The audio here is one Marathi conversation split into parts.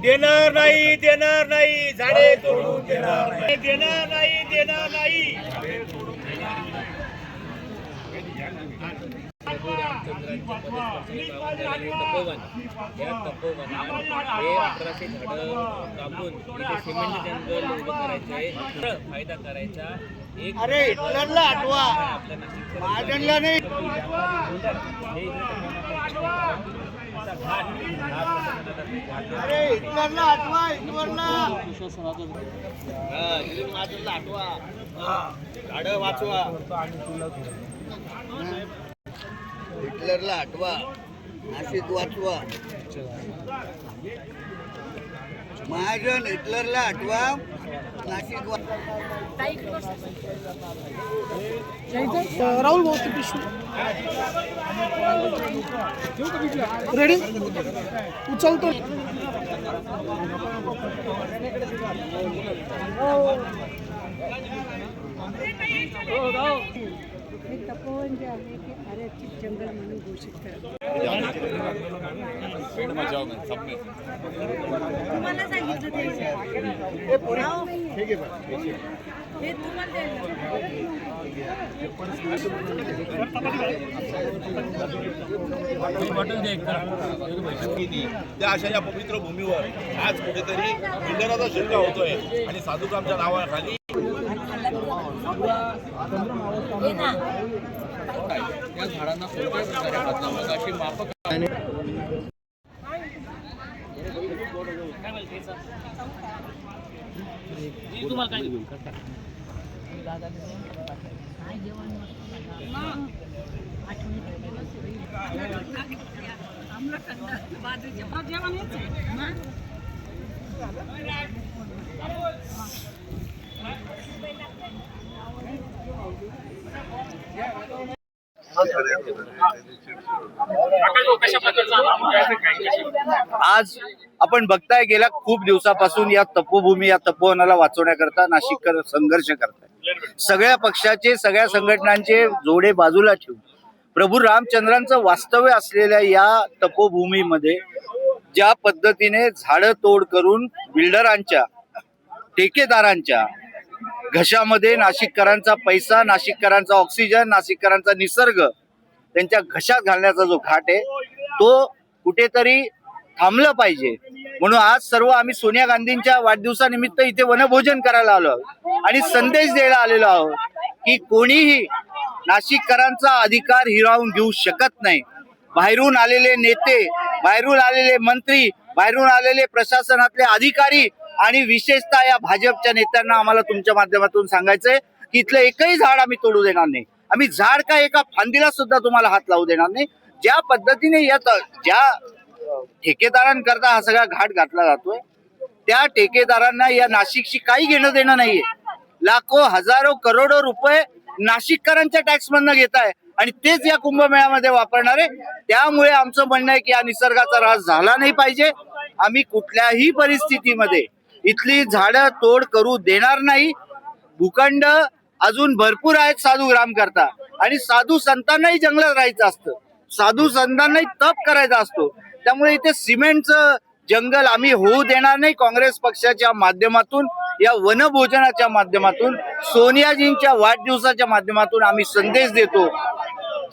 देणार नाही देणार नाही झाडे तोडून देणार नाही. देणार नाही देणार नाही. तपोवन या तपोवनात हे अकराशे झाडं कापून इथे सिमेंट जंगल उभं करायचं आहे इथं फायदा करायचा एक अरे हिटलरला आठवा महाजनला नाही हिटलरला आठवा आठवा वाचवा हिटलरला आठवा नाशिक वाचवा. महाजन हिटलरला आठवा राहुल भाऊ ती पिशवी. रेडी उचलतो. हो, हे तपोवन जे आहे ते आरक्षित जंगल म्हणून घोषित करा तुम्हाला सांगितलं ते. नाव हे तुम्हाला. त्या अशा या पवित्र भूमीवर आज कुठेतरी बिल्डराचा शिरका होतोय आणि साधुकामच्या नावाखाली या झाडांना कोणत्याही प्रकारे बदलावं अशी माफक तुम्हाला काय आज आपण बघताय गेल्या खूप दिवसापासून या तपोभूमी या तपोवनाला वाचवण्याकरता नाशिककर संघर्ष करताय. सगळ्या पक्षाचे सगळ्या संघटनांचे जोडे बाजूला ठेवून. प्रभू रामचंद्रांचं वास्तव्य असलेल्या या तपोभूमीमध्ये ज्या पद्धतीने झाडं तोड करून बिल्डरांच्या ठेकेदारांच्या घशामध्ये नाशिककरांचा पैसा नाशिककरांचा ऑक्सिजन नाशिककरांचा निसर्ग त्यांच्या घशात घालण्याचा जो घाट आहे तो कुठेतरी थांबलं पाहिजे. म्हणून आज सर्व आम्ही सोनिया गांधींच्या वाढदिवसानिमित्त इथे वनभोजन करायला आलो आहोत आणि संदेश द्यायला आलेलो आहोत की कोणीही नाशिककरांचा अधिकार हिरावून घेऊ शकत नाही. बाहेरून आलेले नेते बाहेरून आलेले मंत्री बाहेरून आलेले प्रशासनातले अधिकारी आणि विशेषतः या भाजपच्या नेत्यांना आम्हाला तुमच्या माध्यमातून सांगायचंय की इथलं एकही झाड आम्ही तोडू देणार नाही. आम्ही झाड का एका फांदीला सुद्धा तुम्हाला हात लावू देणार नाही. ज्या पद्धतीने या ज्या ठेकेदारांकरता हा सगळा घाट घातला जातोय त्या ठेकेदारांना या नाशिकशी काही घेणं देणं नाहीये. लाखो हजारो करोडो रुपये नाशिककरांच्या टॅक्स मधनं घेत आहे आणि तेच या कुंभमेळ्यामध्ये वापरणार. आहे त्यामुळे आमचं म्हणणं आहे की या निसर्गाचा ऱ्हास झाला नाही पाहिजे. आम्ही कुठल्याही परिस्थितीमध्ये इथली झाडं तोड करू देणार नाही. भूखंड अजून भरपूर आहेत साधू ग्राम करता. आणि साधू संतांनाही जंगलात राहायचं असतं. साधू संतांनाही तप करायचा असतो. त्यामुळे इथे सिमेंटचं जंगल आम्ही होऊ देणार नाही. काँग्रेस पक्षाच्या माध्यमातून या वनभोजनाच्या माध्यमातून सोनियाजींच्या वाढदिवसाच्या माध्यमातून आम्ही संदेश देतो.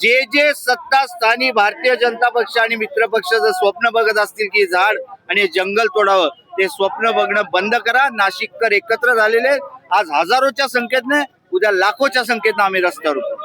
जे जे सत्ता स्थानी भारतीय जनता पक्ष आणि मित्र पक्षाचं स्वप्न बघत असतील की झाड आणि जंगल तोडावं. ते स्वप्न बघणं बंद करा. नाशिककर एकत्र झालेले आज हजारोच्या संख्येतने उद्या लाखोच्या संख्येतनं आम्ही रस्त्यावर उतरू